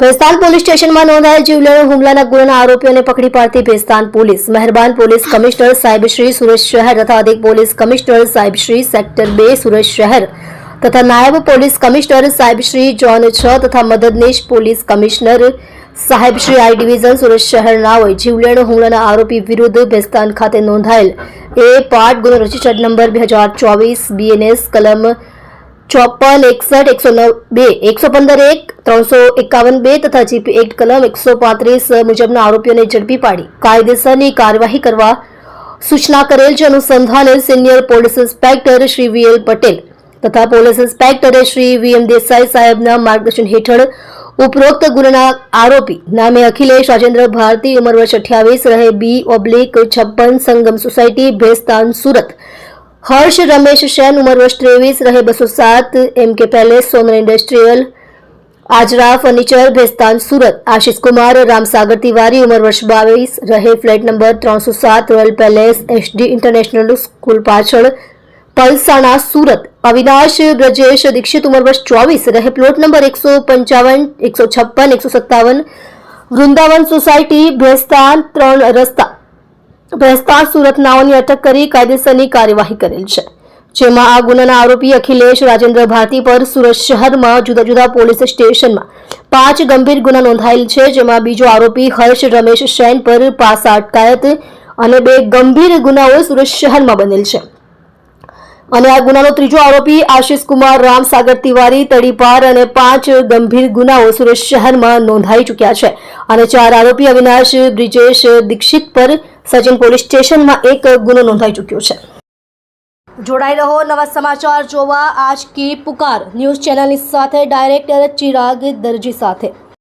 Bhestan police સ્ટેશનમાં નોંધાયેલ જીવલેણ હુમલાના ગુનાના આરોપીઓને પકડી પાડતી ભેસ્તાન પોલીસ. મહેરબાન પોલીસ કમિશનર સાહેબ શ્રી સુરત શહેર તથા અધિક પોલીસ કમિશનર સાહેબ શ્રી સેક્ટર બે સુરત શહેર તથા નાયબ પોલીસ કમિશનર સાહેબ શ્રી જોન છ તથા મદદનીશ પોલીસ કમિશનર સાહેબ શ્રી આઈ ડિવિઝન સુરત શહેરના હોય જીવલેણ હુમલાના આરોપી વિરુદ્ધ ભેસ્તાન ખાતે નોંધાયેલ એ પાર્ટ ગુનો રજિસ્ટર્ડ નંબર બે હજાર ચોવીસ બીએનએસ કલમ ચોપન, એકસઠ, એકસો નવ, બે, એકસો પંદર એક, ત્રણસો એકાવન બે તથા જીપી એક્ટ કલમ એકસો પાંત્રીસ મુજબના આરોપીઓને ઝડપી પાડી. કાયદેસરની કાર્યવાહી કરવા સૂચના કરેલ છે. અનુસંધાને senior police inspector Shri V L Patel તથા પોલીસ ઇન્સ્પેક્ટરે શ્રી વીએમ દેસાઈ સાહેબના માર્ગદર્શન હેઠળ ઉપરોક્ત ગુનાના આરોપી નામે અખિલેશ રાજેન્દ્ર ભારતી, ઉંમર વર્ષ અઠ્યાવીસ, રહે બી ઓબ્લિક છપ્પન, સંગમ સોસાયટી, ભેસ્તાન, સુરત. હર્ષ રમેશ સેન ઉંમર વર્ષ ત્રેવીસ, રહે બસો સાત, M K palace Sonal industrial, Ajra, furniture, Bhestan, Surat. Ashish Kumar Ramsagar Tiwari, ઉંમર વર્ષ બાવીસ, રહે ફ્લેટ નંબર ત્રણસો સાત, royal palace SD international school પાછળ, પલસાણા, સુરત. અવિનાશ બ્રજેશ, દીક્ષિત, ઉંમર વર્ષ ચોવીસ, રહે પ્લોટ નંબર એકસો પંચાવન, એકસો છપ્પન, એકસો સત્તાવન, વૃંદાવન સોસાયટી, ભેસ્તાન, ત્રણ રસ્તા. ભેસ્તાન સુરતનાઓની અટક કરી કાયદેસરની કાર્યવાહી કરેલ છે. જેમાં આ ગુનાના આરોપી અખિલેશ રાજેન્દ્ર ભારતી પર સુરત શહેરમાં જુદા જુદા પોલીસ સ્ટેશનમાં પાંચ ગંભીર ગુના નોંધાયેલ છે, જેમાં બીજો આરોપી હર્ષ રમેશ શેન પર પાસા અટકાયત અને બે ગંભીર ગુનાઓ સુરત શહેરમાં બનેલ છે. અને આ ગુનાનો ત્રીજો આરોપી આશિષ કુમાર રામસાગર તિવારી તડીપાર અને પાંચ ગંભીર ગુનાઓ સુરત શહેરમાં નોંધાઈ ચૂક્યા છે. અને ચાર આરોપી અવિનાશ, બ્રિજેશ, દીક્ષિત પર સચિન પોલીસ સ્ટેશનમાં એક ગુનો નોંધાઈ ચૂક્યો છે. જોડાઈ રહો, નવા સમાચાર જોવા. આજ કી પુકાર ન્યૂઝ ચેનલની સાથે ડાયરેક્ટર ચિરાગ દરજી સાથે.